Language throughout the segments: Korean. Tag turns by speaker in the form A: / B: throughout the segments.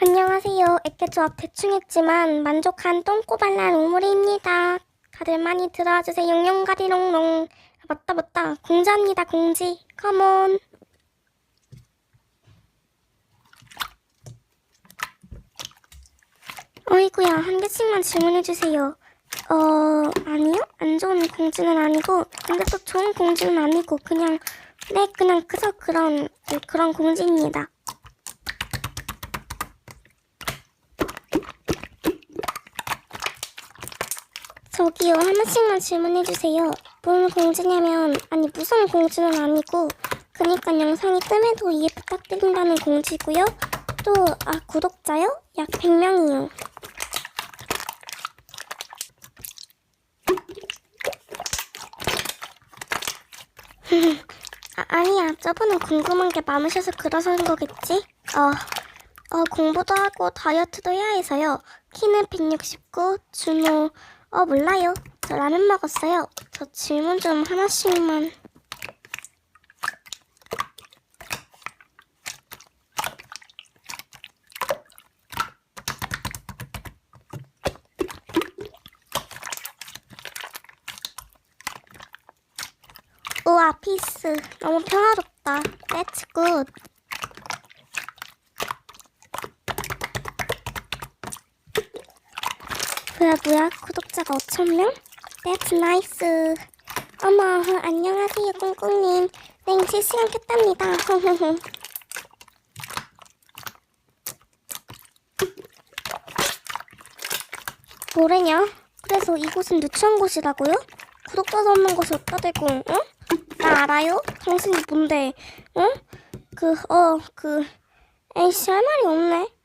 A: 안녕하세요. 액계조합 대충 했지만 만족한 똥꼬발랄 우물이입니다. 다들 많이 들어와주세요. 용용가리롱롱. 아, 맞다 맞다. 공지합니다 공지. 컴온. 어이구야 한 개씩만 질문해주세요. 어 아니요 안 좋은 공지는 아니고 근데 또 좋은 공지는 아니고 그냥 네 그냥 그저 그런 그런 공지입니다. 저기요, 하나씩만 질문해주세요. 뭔 공지냐면, 아니, 무슨 공지는 아니고, 그니까 영상이 뜸해도 이해 부탁드린다는 공지고요. 또, 아, 구독자요? 약 100명이요. 아, 아니야, 저분은 궁금한 게 많으셔서 그러서는 거겠지? 어, 어, 공부도 하고 다이어트도 해야 해서요. 키는 169, 준호, 어, 몰라요. 저 라면 먹었어요. 저 질문 좀 하나씩만. 우와, 피스. 너무 평화롭다. That's good. 뭐야 뭐야 구독자가 5천명? That's nice 어머 안녕하세요 꽁꽁님 네 실시간 켰답니다 뭐래냐? 그래서 이곳은 누추한 곳이라고요? 구독자도 없는 곳이 어디다 대고 응? 나 알아요? 당신이 뭔데 응? 그 어그 에이씨 할 말이 없네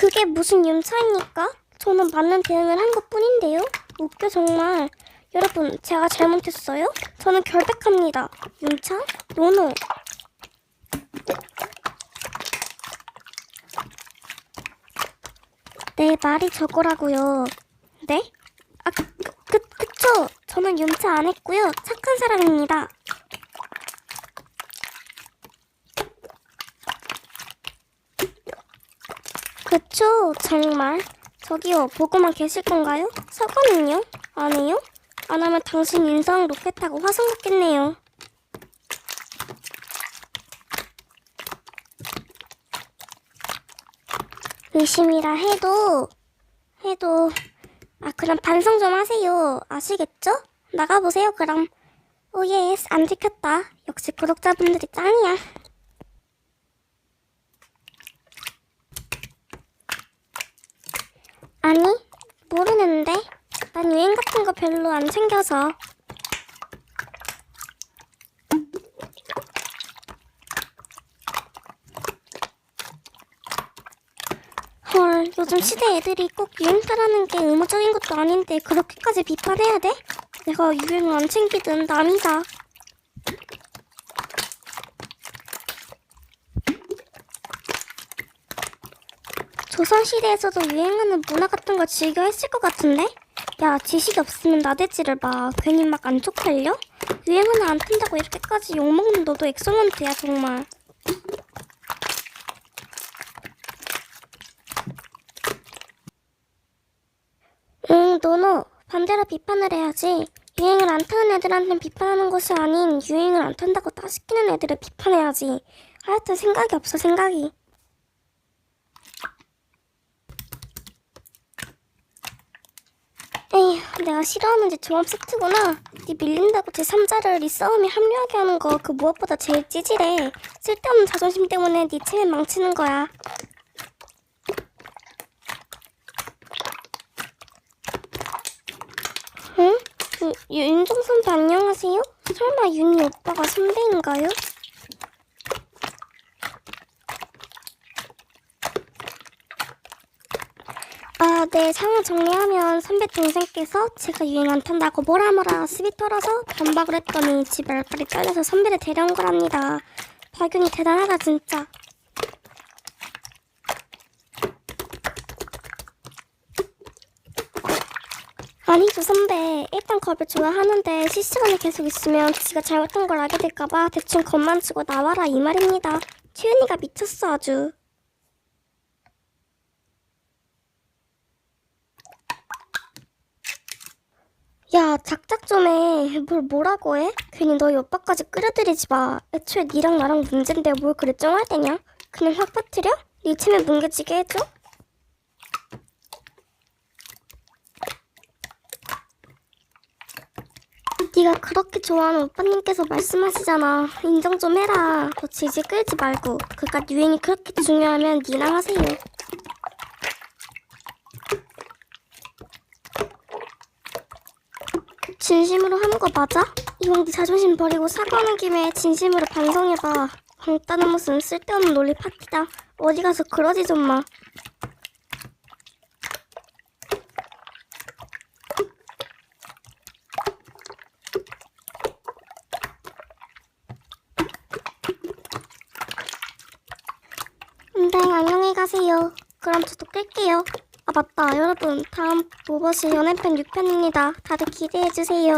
A: 그, 그게 무슨 윤차입니까? 저는 맞는 대응을 한 것 뿐인데요. 웃겨 정말. 여러분, 제가 잘못했어요? 저는 결백합니다. 윤차? 노노. 네, 말이 저거라고요. 네? 아, 그, 그, 그쵸. 저는 윤차 안 했고요. 착한 사람입니다. 그쵸, 정말. 저기요, 보고만 계실 건가요? 사과는요? 안 해요? 안 하면 당신 인성 로켓 타고 화성 갔겠네요. 의심이라 해도, 해도, 아, 그럼 반성 좀 하세요. 아시겠죠? 나가보세요, 그럼. 오예스, 안 들켰다. 역시 구독자분들이 짱이야. 아니, 모르는데. 난 유행 같은 거 별로 안 챙겨서. 헐, 요즘 시대 애들이 꼭 유행 따라하는 게 의무적인 것도 아닌데 그렇게까지 비판해야 돼? 내가 유행을 안 챙기든 남이다. 조선시대에서도 유행하는 문화 같은 걸 즐겨 했을 것 같은데? 야, 지식이 없으면 나대지를 마. 괜히 막 안 쪽팔려? 유행하는 안 튼다고 이렇게까지 욕먹는 너도 엑소먼트야, 정말. 응, 노노. 반대로 비판을 해야지. 유행을 안 타는 애들한텐 비판하는 것이 아닌 유행을 안 탄다고 따시키는 애들을 비판해야지. 하여튼 생각이 없어, 생각이. 에휴, 내가 싫어하는 게 조합 세트구나. 네 밀린다고 제3자를 네 싸움에 합류하게 하는 거 그 무엇보다 제일 찌질해. 쓸데없는 자존심 때문에 네 체면 망치는 거야. 응? 유, 윤종 선배 안녕하세요? 설마 윤희 오빠가 선배인가요? 아, 네, 상황 정리하면 선배 동생께서 제가 유행 안 탄다고 뭐라 뭐라 시비 털어서 반박을 했더니 집에 알바리 잘려서 선배를 데려온 거랍니다. 박윤이 대단하다, 진짜. 아니죠 선배 일단 겁을 줘야 하는데 실시간에 계속 있으면 지가 잘못한 걸 알게 될까봐 대충 겁만 주고 나와라 이 말입니다 최은이가 미쳤어 아주 야 작작 좀 해 뭘 뭐라고 해? 괜히 너희 오빠까지 끌어들이지 마 애초에 니랑 나랑 문제인데 뭘 그래 쫑알대냐 그냥 확 빠뜨려? 네 팀에 뭉개지게 해줘? 네가 그렇게 좋아하는 오빠님께서 말씀하시잖아. 인정 좀 해라. 너 질질 끌지 말고. 그깟 유행이 그렇게 중요하면 니랑 하세요. 진심으로 하는 거 맞아? 이왕 네 자존심 버리고 사과하는 김에 진심으로 반성해봐. 왕따는 무슨 쓸데없는 논리 파티다. 어디 가서 그러지 좀 마. 네, 안녕히 가세요. 그럼 저도 끌게요. 아, 맞다. 여러분, 다음 로봇이 연애편 6편입니다. 다들 기대해주세요.